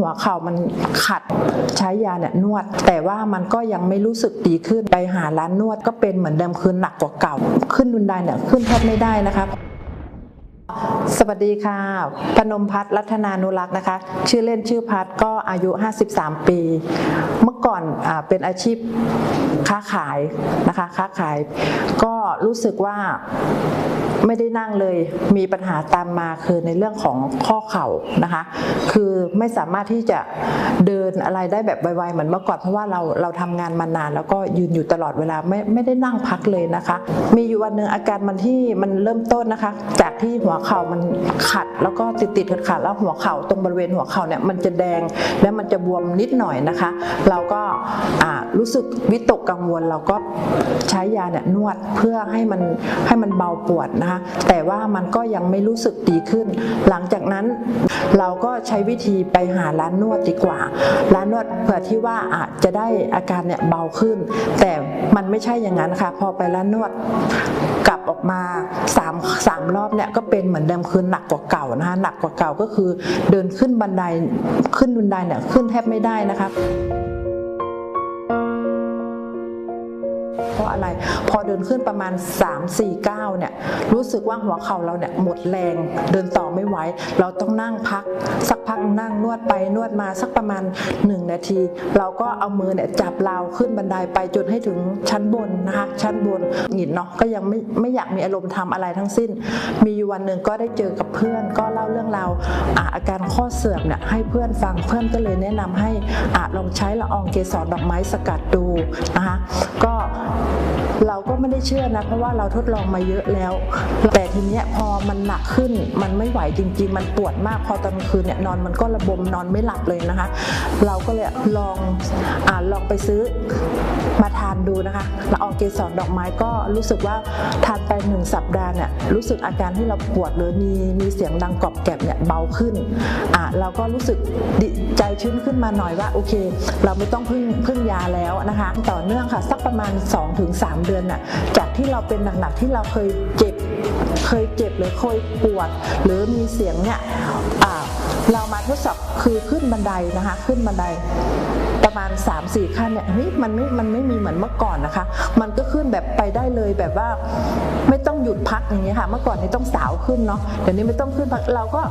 หัวเข่ามันขัดใช้ยาเนี่ยนวด แต่ว่ามันก็ยังไม่รู้สึกดีขึ้นไปหาร้านนวดก็เป็นเหมือนเดิมคือหนักกว่าเก่า ขึ้นบันไดเนี่ยขึ้นแทบไม่ได้นะคะสวัสดีค่ะ พนมพัฒน์รัตนานุรักษ์นะคะ ชื่อเล่นชื่อพัฒก็อายุ 53 ปี เมื่อก่อนอเป็นอาชีพค้าขายนะคะ ค้าขายก็รู้สึกว่า ไม่ได้นั่งเลยมีปัญหาตามมาคือในเรื่องของข้อเข่านะคะ คือไม่สามารถที่จะเดินอะไรได้แบบไวๆเหมือนเมื่อก่อนเพราะว่าเราเราทำงานมานาน แล้วก็ยืนอยู่ตลอดเวลาไม่ไม่ได้นั่งพักเลยนะคะ มีอยู่วันหนึ่งอาการมันที่มันเริ่มต้นนะคะ จากที่หัวเข่ามันขัด แล้วก็ติดติดขัดขัดแล้วหัวเข่าตรงบริเวณหัวเข่าเนี่ยมันจะแดงและมันจะบวมนิดหน่อยนะคะ เราก็อ่ารู้สึกวิตกกังวลเราก็ใช้ยาเนี่ยนวดเพื่อให้มันให้มันเบาปวดนะคะแต่ว่ามันก็ยังไม่รู้สึกดีขึ้น หลังจากนั้นเราก็ใช้วิธีไปหาร้านนวดดีกว่า ร้านนวดเผื่อที่ว่าอาจจะได้อาการเนี่ยเบาขึ้น แต่มันไม่ใช่อย่างนั้นค่ะ พอไปร้านนวดกลับออกมา3 3รอบเนี่ยก็เป็นเหมือนเดิมคือหนักกว่าเก่านะคะหนักกว่าเก่าก็คือเดินขึ้นบันไดขึ้นบันไดเนี่ยขึ้นแทบไม่ได้นะคะ ราะอะไร พอเดินขึ้นประมาณ 3 4ก้าวเนี่ยรู้สึกว่าหัวเข่าเราเนี่ยหมดแรง เดินต่อไม่ไหวเราต้องนั่งพัก สักพักนั่งนวดไปนวดมาสักประมาณ 1 นาที เราก็เอามือเนี่ยจับราวขึ้นบันไดไปจนให้ถึงชั้นบนนะคะชั้นบนหงิดเนาะก็ยังไม่ไม่อยากมีอารมณ์ทำอะไรทั้งสิ้น มีอยู่วันหนึ่งก็ได้เจอกับเพื่อนก็เล่าเรื่องราวอะอาการข้อเสื่อมเนี่ยให้เพื่อนฟังเพื่อนก็เลยแนะนำให้อาลองใช้ละอองเกสรดอกไม้สกัดดูนะคะก็เราก็ไม่ได้เชื่อนะเพราะว่าเราทดลองมาเยอะแล้ว แต่ทีเนี้ยพอมันหนักขึ้นมันไม่ไหวจริง ๆ มันปวดมากพอตอนคืนเนี่ยนอนมันก็ระบมนอนไม่หลับเลยนะคะ เราก็เลยลองอ่าลองไปซื้อ มาทานดูนะคะละอองเกสรดอกไม้ก็รู้สึกว่าทานไปหนึ่งสัปดาห์เนี่ยรู้สึกอาการที่เราปวดหรือมีมีเสียงดังกรอบแกรบเนี่ยเบาขึ้นอะเราก็รู้สึกดีใจชื้นขึ้นมาหน่อยว่าโอเค เราไม่ต้องพึ่งพึ่งยาแล้วนะคะ ต่อเนื่องค่ะสักประมาณ 2-3 เดือนน่ะจากที่เราเป็นหนักๆที่เราเคยเจ็บ เคยเจ็บหรือเคยปวด หรือมีเสียงเนี่ยเรามาทดสอบคือขึ้นบันไดนะคะขึ้นบันไดประมาณ 3-4 ขั้นเนี่ยเฮ้ยมันไม่มันไม่มีเหมือนเมื่อก่อนนะคะ มันก็ขึ้นแบบไปได้เลยแบบว่าไม่ต้องหยุดพักอย่างเงี้ยค่ะ เมื่อก่อนนี่ต้องสาวขึ้นเนาะเดี๋ยวนี้ไม่ต้องขึ้นพักเราก็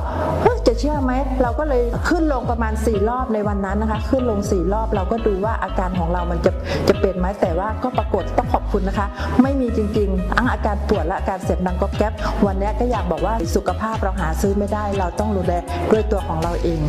จะเชื่อไหมเราก็เลยขึ้นลงประมาณ 4 รอบในวันนั้นนะคะ ขึ้นลง 4 รอบเราก็ดูว่าอาการของเรามันจะจะเป็นไหมแต่ว่าก็ปรากฏต้องขอบคุณนะคะ ไม่มีจริงๆทั้งอาการปวดและอาการเสียงดังก๊อบแก๊บวันนี้ก็อยากบอกว่าสุขภาพเราหาซื้อไม่ได้ เราต้องดูแลด้วยตัวของเราเอง